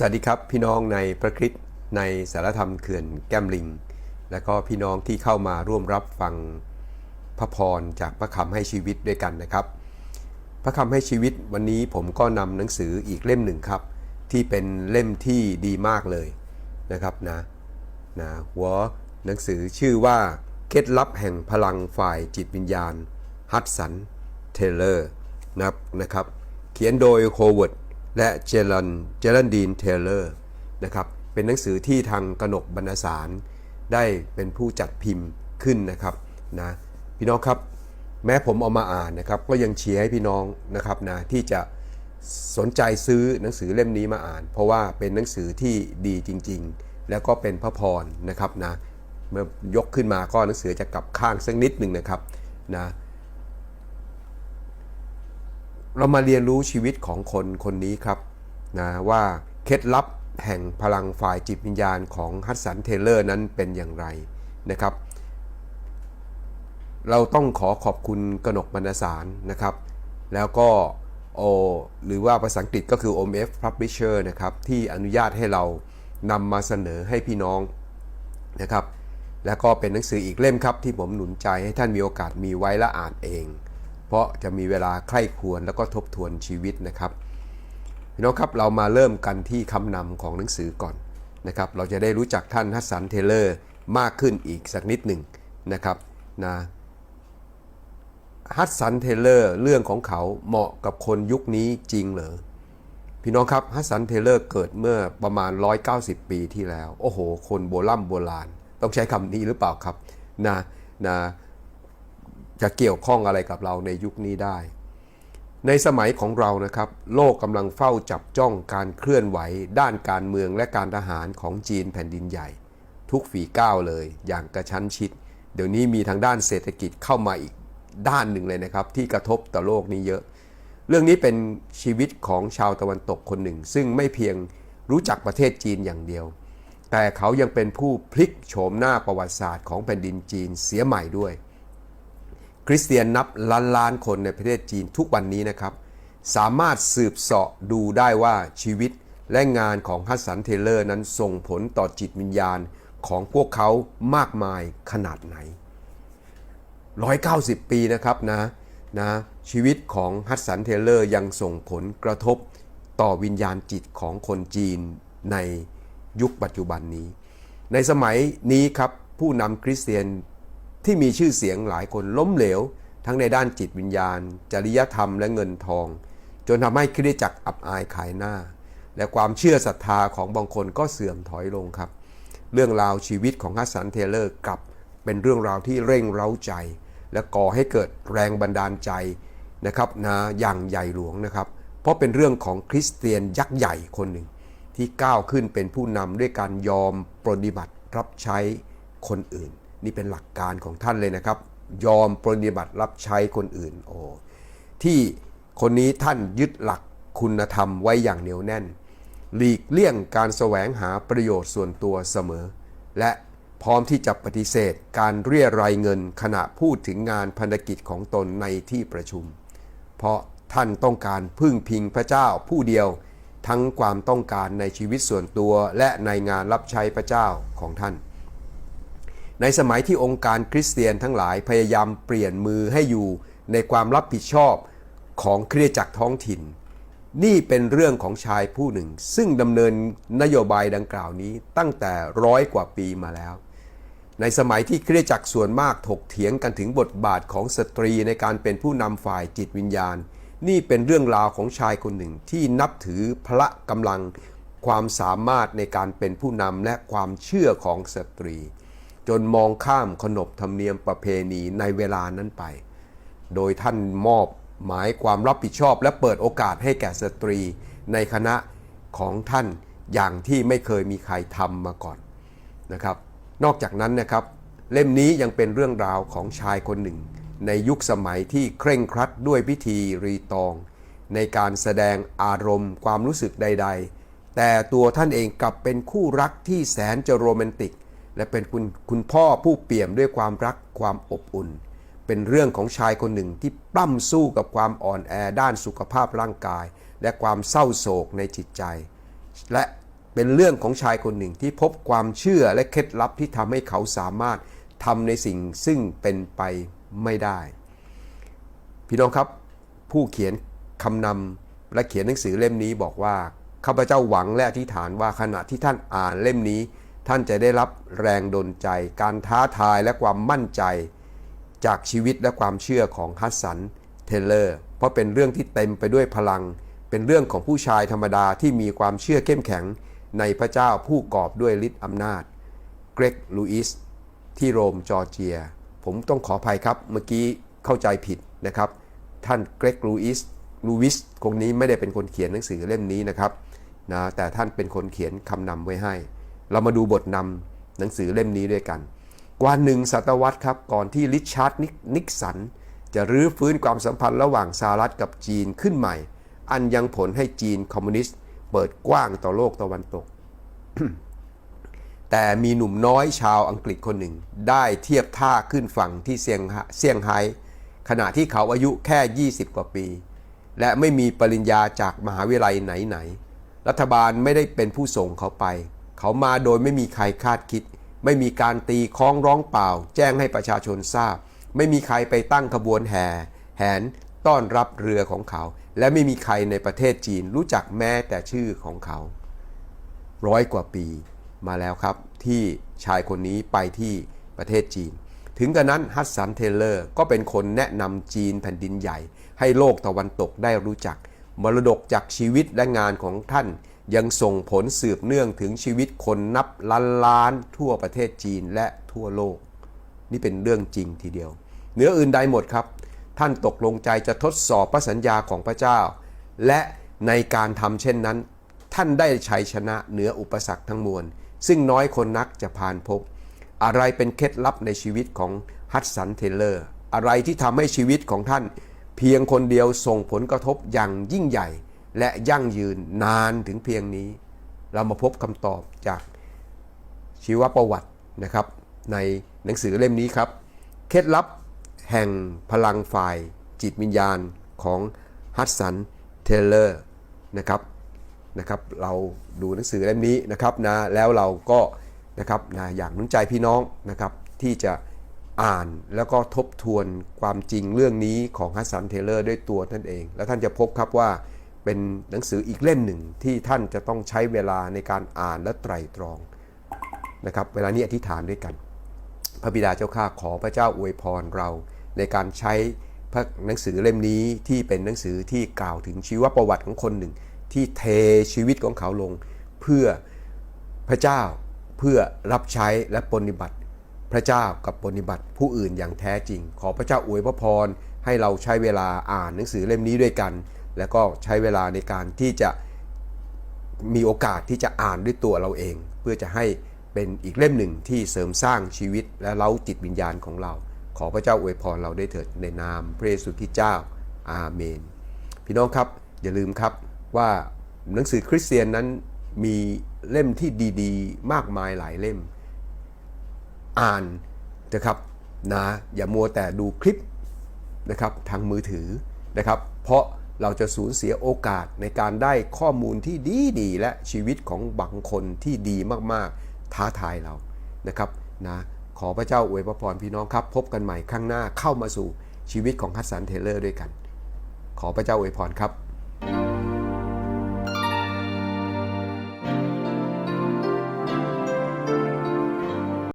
สวัสดีครับพี่น้องในพระคริสต์ในสารธรรมเขื่อนแก้มลิง และก็พี่น้องที่เข้ามาร่วมรับฟังพระพรจากพระคำให้ชีวิตด้วยกันนะครับ พระคำให้ชีวิตวันนี้ผมก็นำหนังสืออีกเล่มหนึ่งครับ ที่เป็นเล่มที่ดีมากเลยนะครับนะนะหัวหนังสือชื่อว่าเคล็ดลับแห่งพลังฝ่ายจิตวิญญาณฮัตสันเทเลอร์นะครับนะครับ เขียนโดยโคเวิร์ด และเจลันเจลันดีนเทเลอร์นะครับเป็นหนังสือที่ทางกนกบรรณสารได้เป็นผู้จัดพิมพ์ขึ้นนะครับนะพี่น้องครับแม้ผมเอามาอ่านนะครับก็ยังเชียร์ให้พี่น้องนะครับนะที่จะสนใจซื้อหนังสือเล่มนี้มาอ่าน เพราะว่าเป็นหนังสือที่ดีจริง ๆ แล้วก็เป็นพระพรนะครับนะเมื่อยกขึ้นมาก็หนังสือจะกลับข้างสักนิดหนึ่งนะครับนะ เรามาเรียนรู้ชีวิตของคนคนนี้ครับนะว่าเคล็ดลับแห่งพลังฝ่ายจิตวิญญาณของฮัตสันเทเลอร์นั้นเป็นอย่างไรนะครับ เราต้องขอขอบคุณกนกบรรณสารนะครับ แล้วก็โอหรือว่าภาษาอังกฤษก็คือ OMF Publisher นะครับ ที่อนุญาตให้เรานำมาเสนอให้พี่น้องนะครับ แล้วก็เป็นหนังสืออีกเล่มครับที่ผมหนุนใจให้ท่านมีโอกาสมีไว้และอ่านเอง เพราะจะมีเวลาใคร่ควรแล้วก็ทบทวนชีวิตนะครับพี่น้องครับเรามาเริ่มกันที่คำนำของหนังสือก่อนนะครับเราจะได้รู้จักท่านฮัสสันเทเลอร์มากขึ้นอีกสักนิดหนึ่งนะครับนะฮัสสันเทเลอร์เรื่องของเขาเหมาะกับคนยุคนี้จริงเหรอพี่น้องครับฮัสสันเทเลอร์เกิดเมื่อประมาณ 190 ปีที่แล้ว โอ้โห คนโบราณโบราณ ต้องใช้คำนี้หรือเปล่าครับนะนะ จะเกี่ยวข้องอะไรกับเราในยุคนี้ได้ ในสมัยของเรานะครับ โลกกำลังเฝ้าจับจ้องการเคลื่อนไหว ด้านการเมืองและการทหารของจีนแผ่นดินใหญ่ ทุกฝีก้าวเลย อย่างกระชั้นชิด เดี๋ยวนี้มีทางด้านเศรษฐกิจเข้ามาอีกด้านหนึ่งเลยนะครับ ที่กระทบต่อโลกนี้เยอะ เรื่องนี้เป็นชีวิตของชาวตะวันตกคนหนึ่ง ซึ่งไม่เพียงรู้จักประเทศจีนอย่างเดียว แต่เขายังเป็นผู้พลิกโฉมหน้าประวัติศาสตร์ของแผ่นดินจีนเสียใหม่ด้วย คริสเตียนนับล้านล้านคนในประเทศจีนทุกวันนี้นะครับ สามารถสืบเสาะดูได้ว่าชีวิตและงานของฮัสสันเทเลอร์นั้นส่งผลต่อจิตวิญญาณของพวกเขามากมายขนาดไหน 190 ปีนะครับนะนะชีวิตของฮัตสันเทเลอร์ยังส่งผลกระทบต่อวิญญาณจิตของคนจีนในยุคปัจจุบันนี้ ในสมัยนี้ครับผู้นำคริสเตียน ที่มีชื่อเสียงหลายคนล้มเหลว ทั้งในด้านจิตวิญญาณ จริยธรรมและเงินทอง จนทำให้คริสตจักรอับอายขายหน้า และความเชื่อศรัทธาของบางคนก็เสื่อมถอยลงครับ เรื่องราวชีวิตของฮัสสันเทเลอร์กลับเป็นเรื่องราวที่เร่งเร้าใจ และก่อให้เกิดแรงบันดาลใจนะครับนะอย่างใหญ่หลวงนะครับ เพราะเป็นเรื่องของคริสเตียนยักษ์ใหญ่คนหนึ่ง ที่ก้าวขึ้นเป็นผู้นำด้วยการยอมปฏิบัติรับใช้คนอื่น นี่เป็นหลักการของท่านเลยนะครับ ยอมปฏิบัติรับใช้คนอื่นโอ้ที่คนนี้ท่านยึดหลักคุณธรรมไว้อย่างเหนียวแน่น หลีกเลี่ยงการแสวงหาประโยชน์ส่วนตัวเสมอ และพร้อมที่จะปฏิเสธการเรียรายเงินขณะพูดถึงงานพันธกิจของตนในที่ประชุม เพราะท่านต้องการพึ่งพิงพระเจ้าผู้เดียว ทั้งความต้องการในชีวิตส่วนตัวและในงานรับใช้พระเจ้าของท่าน ในสมัยที่องค์การคริสเตียนทั้งหลายพยายามเปลี่ยนมือให้อยู่ในความรับผิดชอบของเคริสตจักรท้องถิ่น นี่เป็นเรื่องของชายผู้หนึ่ง ซึ่งดำเนินนโยบายดังกล่าวนี้ตั้งแต่ร้อยกว่าปีมาแล้ว ในสมัยที่เคริสตจักรส่วนมากถกเถียงกันถึงบทบาทของสตรีในการเป็นผู้นำฝ่ายจิตวิญญาณ นี่เป็นเรื่องราวของชายคนหนึ่งที่นับถือพละกำลังความสามารถในการเป็นผู้นำและความเชื่อของสตรี จนมองข้ามขนบธรรมเนียมประเพณีในเวลานั้นไป โดยท่านมอบหมายความรับผิดชอบ และเปิดโอกาสให้แก่สตรีในคณะของท่านอย่างที่ไม่เคยมีใครทำมาก่อนนะครับ นอกจากนั้นนะครับ เล่มนี้ยังเป็นเรื่องราวของชายคนหนึ่ง ในยุคสมัยที่เคร่งครัดด้วยพิธีรีตอง ในการแสดงอารมณ์ความรู้สึกใด ๆ แต่ตัวท่านเองกลับเป็นคู่รักที่แสนจะโรแมนติก และเป็นคุณคุณพ่อผู้เปี่ยมด้วยความรักความอบอุ่น เป็นเรื่องของชายคนหนึ่งที่ปล้ำสู้กับความอ่อนแอด้านสุขภาพร่างกาย และความเศร้าโศกในจิตใจ และเป็นเรื่องของชายคนหนึ่งที่พบความเชื่อและเคล็ดลับที่ทำให้เขาสามารถทำในสิ่งซึ่งเป็นไปไม่ได้ พี่น้องครับ ผู้เขียนคำนำและเขียนหนังสือเล่มนี้บอกว่าข้าพเจ้าหวังและอธิษฐานว่าขณะที่ท่านอ่านเล่มนี้ ท่านจะได้รับแรงดลใจ การท้าทายและความมั่นใจ จากชีวิตและความเชื่อของฮัสสันเทเลอร์ เพราะเป็นเรื่องที่เต็มไปด้วยพลัง เป็นเรื่องของผู้ชายธรรมดาที่มีความเชื่อเข้มแข็งในพระเจ้าผู้กอบด้วยฤทธิ์อำนาจ เกรกลูอิส ที่โรมจอร์เจีย ผมต้องขออภัยครับ เมื่อกี้เข้าใจผิดนะครับ ท่านเกรกลูอิส ลูวิสคนนี้ไม่ได้เป็นคนเขียนหนังสือเล่มนี้นะครับนะแต่ท่านเป็นคนเขียนคำนำไว้ให้ เรามาดูบทนำหนังสือเล่มนี้ด้วยกัน กว่าหนึ่งศตวรรษครับ ก่อนที่ริชาร์ดนิกสัน จะรื้อฟื้นความสัมพันธ์ระหว่างสหรัฐกับจีนขึ้นใหม่ อันยังผลให้จีนคอมมิวนิสต์เปิดกว้างต่อโลกตะวันตก แต่มีหนุ่มน้อยชาวอังกฤษคนหนึ่ง ได้เทียบท่าขึ้นฝั่งที่เซี่ยงเซียงไฮ้ขณะที่เขาอายุแค่ 20 กว่าปี และไม่มีปริญญาจากมหาวิทยาลัยไหนๆ รัฐบาลไม่ได้เป็นผู้ส่งเขาไป เขามาโดยไม่มีใครคาดคิด ไม่มีการตีคล้องร้องเปล่า แจ้งให้ประชาชนทราบ ไม่มีใครไปตั้งขบวนแห่แหนต้อนรับเรือของเขา และไม่มีใครในประเทศจีนรู้จักแม้แต่ชื่อของเขา ร้อยกว่าปีมาแล้วครับ ที่ชายคนนี้ไปที่ประเทศจีน ถึงกระนั้นฮัสซันเทเลอร์ก็เป็นคนแนะนำจีนแผ่นดินใหญ่ ให้โลกตะวันตกได้รู้จัก มรดกจากชีวิตและงานของท่าน ยังส่งผลสืบเนื่องถึงชีวิตคนนับล้านล้านทั่วประเทศจีนและทั่วโลก นี่เป็นเรื่องจริงทีเดียว เหนืออื่นใดหมดครับ ท่านตกลงใจจะทดสอบพระสัญญาของพระเจ้า และในการทำเช่นนั้น ท่านได้ชัยชนะเหนืออุปสรรคทั้งมวล ซึ่งน้อยคนนักจะผ่านพบ อะไรเป็นเคล็ดลับในชีวิตของฮัตสันเทเลอร์ อะไรที่ทำให้ชีวิตของท่าน เพียงคนเดียวส่งผลกระทบอย่างยิ่งใหญ่ และยั่งยืนนานถึงเพียงนี้ เรามาพบคำตอบจากชีวประวัตินะครับ ในหนังสือเล่มนี้ครับ เคล็ดลับแห่งพลังฝ่ายจิตวิญญาณของฮัตสันเทเลอร์นะครับนะครับเราดูหนังสือเล่มนี้นะครับนะแล้วเราก็นะครับนะอยากนุนใจพี่น้องนะครับที่จะอ่านแล้วก็ทบทวนความจริงเรื่องนี้ของฮัสสันเทเลอร์ด้วยตัวท่านเอง แล้วท่านจะพบครับว่า เป็นหนังสืออีกเล่มหนึ่งที่ท่านจะต้องใช้เวลาในการอ่านและไตรตรองนะครับเวลานี้อธิษฐานด้วยกัน พระบิดาเจ้าข้าขอพระเจ้าอวยพรเราในการใช้พระหนังสือเล่มนี้ที่เป็นหนังสือที่กล่าวถึงชีวประวัติของคนหนึ่ง ที่เทชีวิตของเขาลง เพื่อพระเจ้าเพื่อรับใช้และปฏิบัติ พระเจ้ากับปฏิบัติผู้อื่นอย่างแท้จริง ขอพระเจ้าอวยพระพรให้เราใช้เวลาอ่านหนังสือเล่มนี้ด้วยกัน แล้วก็ใช้เวลาในการที่จะมีโอกาสที่จะอ่านด้วยตัวเราเอง เพื่อจะให้เป็นอีกเล่มหนึ่งที่เสริมสร้างชีวิตและเล้าจิตวิญญาณของเรา ขอพระเจ้าอวยพรเราได้เถิดในนามพระเยซูคริสต์เจ้าอาเมน พี่น้องครับอย่าลืมครับว่าหนังสือคริสเตียนนั้นมีเล่มที่ดีๆ มากมายหลายเล่ม อ่านนะครับนะอย่ามัวแต่ดูคลิปนะครับทางมือถือนะครับ เพราะ เราจะสูญเสียโอกาสในการได้ข้อมูลที่ดีดีและชีวิตของบางคนที่ดีมากๆ ท้าทายเรานะครับนะขอพระเจ้าอวยพระพรพี่น้องครับ พบกันใหม่ข้างหน้าเข้ามาสู่ชีวิตของฮัสสันเทเลอร์ด้วยกัน ขอพระเจ้าอวยพรครับ